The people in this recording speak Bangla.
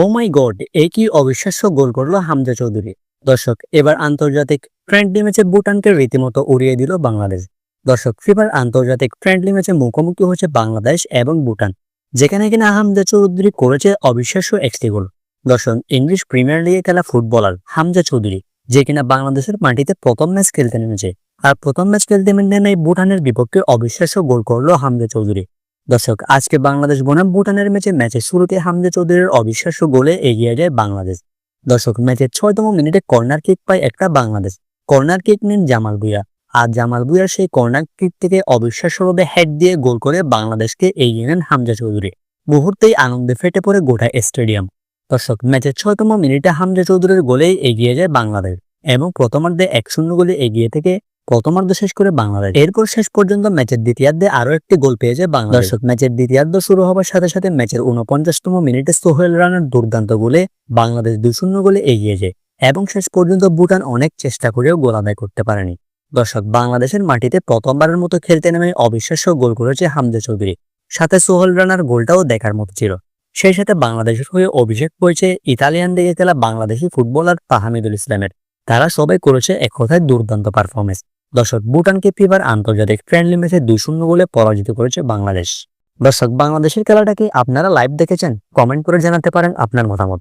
ও মাই গড এ কি অবিশ্বাস্য গোল করল হামজা চৌধুরী। দর্শক, এবার আন্তর্জাতিক ফ্রেন্ডলি ম্যাচে ভুটানকে রীতিমতো উড়িয়ে দিল বাংলাদেশ। দর্শক, ফিফার আন্তর্জাতিক ফ্রেন্ডলি ম্যাচে মুখোমুখি হচ্ছে বাংলাদেশ এবং ভুটান, যেখানে কিনা হামজা চৌধুরী করেছে অবিশ্বাস্য একটি গোল। দর্শক, ইংলিশ প্রিমিয়ার লিগে খেলা ফুটবলার হামজা চৌধুরী, যে কিনা বাংলাদেশের মাটিতে প্রথম ম্যাচ খেলতে নেমেছে। আর প্রথম ম্যাচ খেলতে নেমে ভুটানের বিপক্ষে অবিশ্বাস্য গোল করল হামজা চৌধুরী। দর্শক, আজকে বাংলাদেশ বনাম ভুটানের ম্যাচে ম্যাচের শুরুতে হামজা চৌধুরীর অবিশ্বাস্য গোলে এগিয়ে যায় বাংলাদেশ। দর্শক, ম্যাচের ছয়তম মিনিটে কর্নার কিক পায় একটা বাংলাদেশ। কর্নার কিক নেন জামাল ভুইয়া। আর জামাল ভুইয়ার সেই কর্নার কিক থেকে অবিশ্বাস্যভাবে হেড দিয়ে গোল করে বাংলাদেশকে এগিয়ে নেন হামজা চৌধুরী। মুহূর্তেই আনন্দে ফেটে পড়ে গোটা স্টেডিয়াম। দর্শক, ম্যাচের ছয়তম মিনিটে হামজা চৌধুরীর গোলেই এগিয়ে যায় বাংলাদেশ এবং প্রথমার্ধে এক শূন্য গোলে এগিয়ে থেকে প্রথমার্ধ শেষ করে বাংলাদেশ। এরপর শেষ পর্যন্ত ম্যাচের দ্বিতীয়ার্ধে আরও একটি গোল পেয়েছে বাংলাদেশ। দর্শক, ম্যাচের দ্বিতীয়ার্ধ শুরু হওয়ার সাথে সাথে ম্যাচের উনপঞ্চাশতম মিনিটে সোহেল রানার দুর্দান্ত গোলে বাংলাদেশ দুই শূন্য গোলে এগিয়ে যায় এবং শেষ পর্যন্ত ভুটান অনেক চেষ্টা করেও গোল আদায় করতে পারেনি। দর্শক, বাংলাদেশের মাটিতে প্রথমবারের মতো খেলতে নেমে অবিশ্বাস্য গোল করেছে হামজা চৌধুরী। সাথে সোহেল রানার গোলটাও দেখার মতো ছিল। সেই সাথে বাংলাদেশের হয়ে অভিষেক করেছে ইতালিয়ান দিকে খেলা বাংলাদেশি ফুটবলার তাহামিদুল ইসলামের। তারা সবাই করেছে এক কথায় দুর্দান্ত পারফরমেন্স দর্শক ভুটানকে ফিফার আন্তর্জাতিক ফ্রেন্ডলি ম্যাচে দুই শূন্য গোলে পরাজিত করেছে বাংলাদেশ। দর্শক, বাংলাদেশের খেলাটাকে আপনারা লাইভ দেখেছেন? কমেন্ট করে জানাতে পারেন আপনার মতামত।